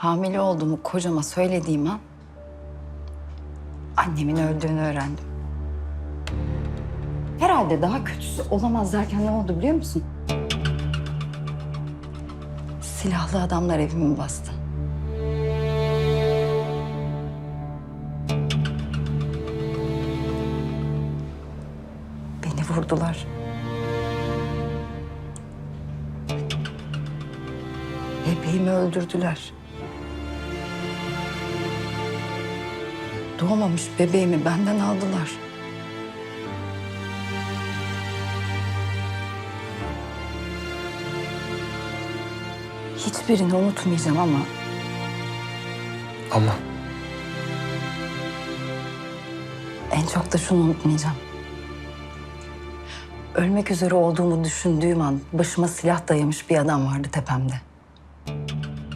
Hamile olduğumu kocama söylediğim an annemin öldüğünü öğrendim. Herhalde daha kötüsü olamaz derken ne oldu biliyor musun? Silahlı adamlar evimi bastı. Beni vurdular. Bebeğimi öldürdüler. Doğmamış bebeğimi benden aldılar. Hiçbirini unutmayacağım ama Ama en çok da şunu unutmayacağım. Ölmek üzere olduğumu düşündüğüm an başıma silah dayamış bir adam vardı tepemde.